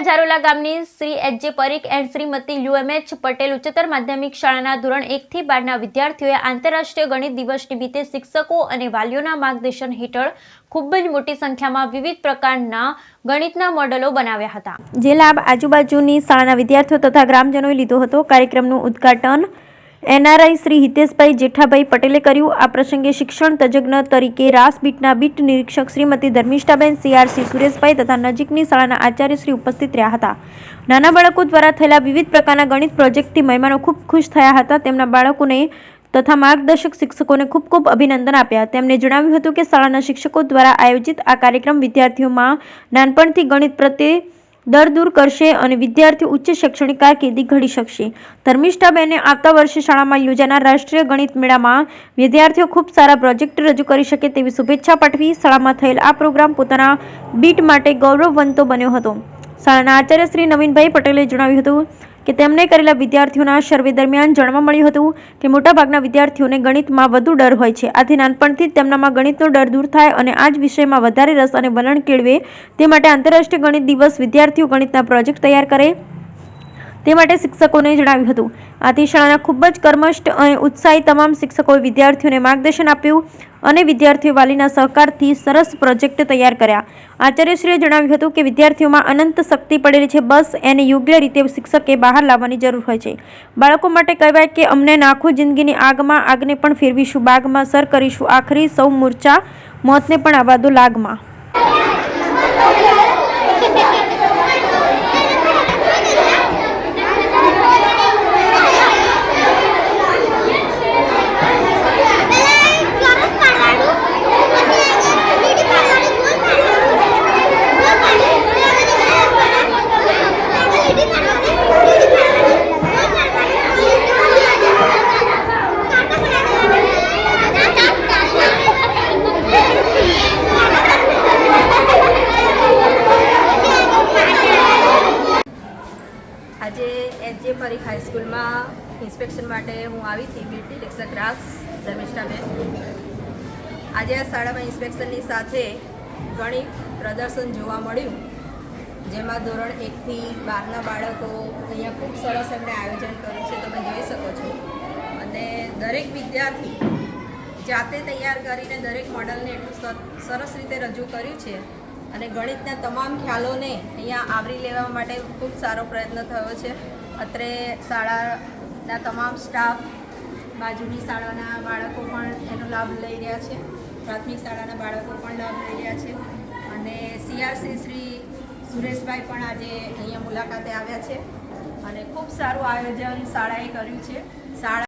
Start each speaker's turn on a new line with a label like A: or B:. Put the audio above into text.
A: તાલુકાના ઝારોલા ગામની Shri HJ Parikh and Shrimati UMH Patel ઉચ્ચતર માધ્યમિક શાળાના ધોરણ એકથી બારના વિદ્યાર્થીઓએ આંતરરાષ્ટ્રીય ગણિત દિવસ નિમિત્તે શિક્ષકો અને વાલીઓના માર્ગદર્શન હેઠળ ખૂબ જ મોટી સંખ્યામાં વિવિધ પ્રકારના ગણિતના મોડલો બનાવ્યા હતા. જે લાભ આજુબાજુની શાળાના વિદ્યાર્થીઓ તથા ગ્રામજનોએ લીધો હતો. કાર્યક્રમનું ઉદ્ઘાટન એનઆરઆઈ શ્રી હિતેશભાઈ જેઠાભાઈ પટેલે કર્યું. આ પ્રસંગે શિક્ષણ તજજ્ઞ તરીકે રાસબીટના બીટ નિરીક્ષક શ્રીમતી ધર્મિષ્ઠાબેન સીઆરસી સુરેશભાઈ તથા નજીકની શાળાના આચાર્ય શ્રી ઉપસ્થિત રહ્યા હતા. નાના બાળકો દ્વારા થયેલા વિવિધ પ્રકારના ગણિત પ્રોજેક્ટથી મહેમાનો ખૂબ ખુશ થયા હતા. તેમના બાળકોને તથા માર્ગદર્શક શિક્ષકોને ખૂબ ખૂબ અભિનંદન આપ્યા. તેમણે જણાવ્યું હતું કે શાળાના શિક્ષકો દ્વારા આયોજિત આ કાર્યક્રમ વિદ્યાર્થીઓમાં નાનપણથી ગણિત પ્રત્યે દર દૂર કરશે અને વિદ્યાર્થી ઉચ્ચ શૈક્ષણિક કારકિર્દી ઘડી શકશે. ધર્મિષ્ઠાબેને આવતા વર્ષે શાળામાં યોજાનાર રાષ્ટ્રીય ગણિત મેળામાં વિદ્યાર્થીઓ ખૂબ સારા પ્રોજેક્ટ રજૂ કરી શકે તેવી શુભેચ્છા પાઠવી શાળામાં થયેલ આ પ્રોગ્રામ પોતાના બીટ માટે ગૌરવવંતો બન્યો હતો. શાળાના આચાર્ય શ્રી નવીનભાઈ પટેલે જણાવ્યું હતું કે તેમણે કરેલા વિદ્યાર્થીઓના સર્વે દરમિયાન જાણવા મળ્યું હતું કે મોટાભાગના વિદ્યાર્થીઓને ગણિતમાં વધુ ડર હોય છે. આથી નાનપણથી જ તેમનામાં ગણિતનો ડર દૂર થાય અને આ જ વિષયમાં વધારે રસ અને વલણ કેળવે તે માટે આંતરરાષ્ટ્રીય ગણિત દિવસ વિદ્યાર્થીઓ ગણિતના પ્રોજેક્ટ તૈયાર કરે. તે માટે શિક્ષકોને જણાવ્યું હતું. આથી શાળાના ખૂબ જ કર્મષ્ટ અને ઉત્સાહી તમામ શિક્ષકોએ વિદ્યાર્થીઓને માર્ગદર્શન આપ્યું અને વિદ્યાર્થીઓ વાલીના સહકારથી સરસ પ્રોજેક્ટ તૈયાર કર્યા. આચાર્યશ્રીએ જણાવ્યું હતું કે વિદ્યાર્થીઓમાં અનંત શક્તિ પડેલી છે. બસ એને યોગ્ય રીતે શિક્ષકે બહાર લાવવાની જરૂર હોય છે. બાળકો માટે કહેવાય કે અમને નાખો જિંદગીની આગમાં આગને પણ ફેરવીશું. બાગમાં સર કરીશું. આખરી સૌ મૂર્છા મોતને પણ આવવા દો લાગમાં.
B: આજે એચજે પરીખ હાઈસ્કૂલમાં ઇન્સ્પેક્શન માટે હું આવી હતી બ્યુટી નિરીક્ષક રાસ ધર્મિષ્ઠાબેન. આજે આ શાળામાં ઇન્સ્પેક્શનની સાથે ઘણી પ્રદર્શન જોવા મળ્યું, જેમાં ધોરણ એકથી બારના બાળકો અહીંયા ખૂબ સરસ એમણે આયોજન કર્યું છે, તમે જોઈ શકો છો. અને દરેક વિદ્યાર્થી જાતે તૈયાર કરીને દરેક મોડલને એટલું સર- સરસ રીતે રજૂ કર્યું છે. અને ગણિતના તમામ ખ્યાલોને અહીંયા આવરી લેવા માટે ખૂબ સારો પ્રયત્ન થયો છે. અત્રે શાળાના તમામ સ્ટાફ બાજુની શાળાના બાળકો પણ એનો લાભ લઈ રહ્યા છે. પ્રાથમિક શાળાના બાળકો પણ લાભ લઈ રહ્યા છે. અને સીઆરસી શ્રી સુરેશભાઈ પણ આજે અહીંયા મુલાકાતે આવ્યા છે. અને ખૂબ સારું આયોજન શાળાએ કર્યું છે. શાળા